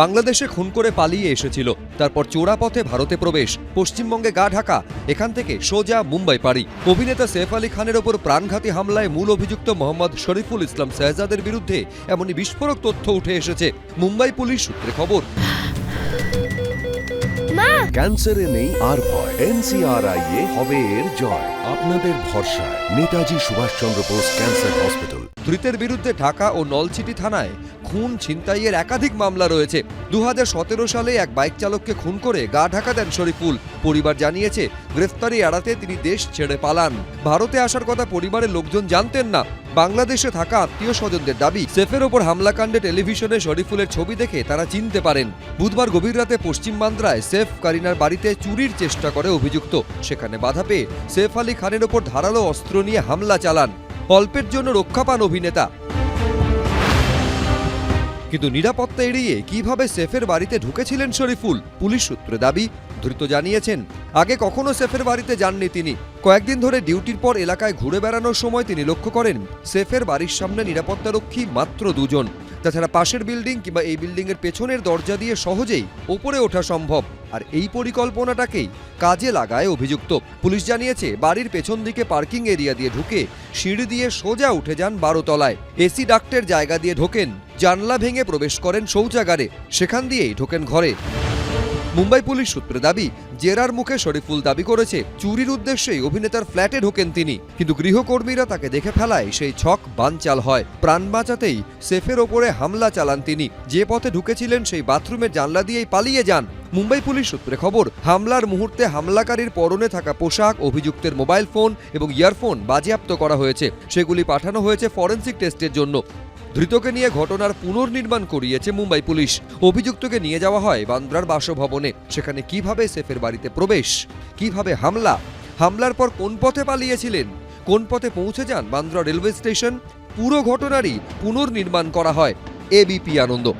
বাংলাদেশে খুন করে পালিয়ে এসেছিল। তারপর চোরা পথে ভারতে প্রবেশ পশ্চিমবঙ্গে গা ঢাকা এখান থেকে সোজা মুম্বাই পাড়ি। অভিনেতা সৈফ আলী খানের ওপর প্রাণঘাতী হামলায় মূল অভিযুক্ত মোহাম্মদ শরীফুল ইসলাম শেহজাদের বিরুদ্ধে এমনই বিস্ফোরক তথ্য উঠে এসেছে। মুম্বাই পুলিশ সূত্রে খবর। ক্যান্সারে নেই আর ভয়। এনসিআরআই এ হবে এর জয়। আপনাদের ভরসায়। Netaji Subhashchandra Bose cancer hospital. ধৃতের বিরুদ্ধে ঢাকা ও নলছিটি থানায় খুন ছিনতাইয়ের একাধিক মামলা রয়েছে। দুহাজার সতেরো সালে এক বাইক চালককে খুন করে গা ঢাকা দেন শরীফুল। পরিবার জানিয়েছে, গ্রেফতারি এড়াতে তিনি দেশ ছেড়ে পালান। ভারতে আসার কথা পরিবারের লোকজন জানতেন না। বাংলাদেশে থাকা আত্মীয় স্বজনদের দাবি, সেফের ওপর হামলাকাণ্ডে টেলিভিশনে শরীফুলের ছবি দেখে তারা চিনতে পারেন। বুধবার গভীর রাতে পশ্চিম বান্দ্রায় সেফ কারিনার বাড়িতে চুরির চেষ্টা করে অভিযুক্ত। সেখানে বাধা পেয়ে সেফ আলী খানের ওপর ধারালো অস্ত্র নিয়ে হামলা চালান। অল্পের জন্য রক্ষা পান অভিনেতা। কিন্তু নিরাপত্তা এড়িয়ে কীভাবে সেফের বাড়িতে ঢুকেছিলেন শরীফুল, পুলিশ সূত্রে দাবি। ধৃত জানিয়েছেন, আগে কখনো সেফের বাড়িতে যাননি তিনি। কয়েকদিন ধরে ডিউটির পর এলাকায় ঘুরে বেড়ানোর সময় তিনি লক্ষ্য করেন, সেফের বাড়ির সামনে নিরাপত্তারক্ষী মাত্র দুজন। তাছাড়া পাশের বিল্ডিং কিংবা এই বিল্ডিংয়ের পেছনের দরজা দিয়ে সহজেই ওপরে ওঠা সম্ভব। আর এই পরিকল্পনাটাকেই কাজে লাগায় অভিযুক্ত। পুলিশ জানিয়েছে, বাড়ির পেছন দিকে পার্কিং এরিয়া দিয়ে ঢুকে সিঁড়ি দিয়ে সোজা উঠে যান বারোতলায়। এসি ডাক্টের জায়গা দিয়ে ঢোকেন, জানলা ভেঙে প্রবেশ করেন শৌচাগারে। সেখান দিয়েই ঢোকেন ঘরে। মুম্বাই পুলিশ সূত্রে দাবি, জেরার মুখে শরীফুল দাবি করেছে, চুরির উদ্দেশ্যেই অভিনেতার ফ্ল্যাটে ঢোকেন তিনি। কিন্তু গৃহকর্মীরা তাকে দেখে ফেলায় সেই ছক বানচাল হয়। প্রাণ বাঁচাতেই সেফের ওপরে হামলা চালান তিনি। যে পথে ঢুকেছিলেন সেই বাথরুমের জানলা দিয়েই পালিয়ে যান। মুম্বাই পুলিশ সূত্রে খবর, হামলার মুহূর্তে হামলাকারীর পরনে থাকা পোশাক, অভিযুক্তের মোবাইল ফোন এবং ইয়ারফোন বাজেয়াপ্ত করা হয়েছে। সেগুলি পাঠানো হয়েছে ফরেন্সিক টেস্টের জন্য। ধৃতকে নিয়ে ঘটনার পুনর্নির্মাণ করিয়েছে মুম্বাই পুলিশ। অভিযুক্তকে নিয়ে যাওয়া হয় বান্দ্রার বাসভবনে। সেখানে কীভাবে সেফের বাড়িতে প্রবেশ? কীভাবে হামলা? হামলার পর কোন পথে পালিয়েছিলেন? কোন পথে পৌঁছে যান বান্দ্রা রেলওয়ে স্টেশন? পুরো ঘটনারই পুনর্নির্মাণ করা হয়। এবিপি আনন্দ।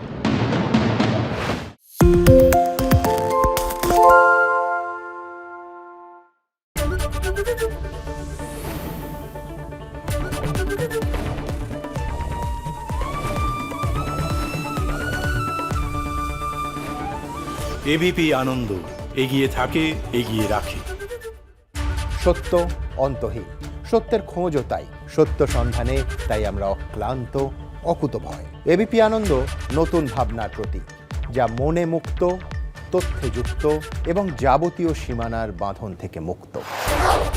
এবিপি আনন্দ, এগিয়ে থাকে, এগিয়ে রাখে। সত্য অন্তহীন, সত্যের খোঁজও তাই। সত্য সন্ধানে তাই আমরা অক্লান্ত, অকুত ভয়। এবিপি আনন্দ নতুন ভাবনার প্রতীক, যা মনে মুক্ত, তথ্যে যুক্ত এবং যাবতীয় সীমানার বাঁধন থেকে মুক্ত।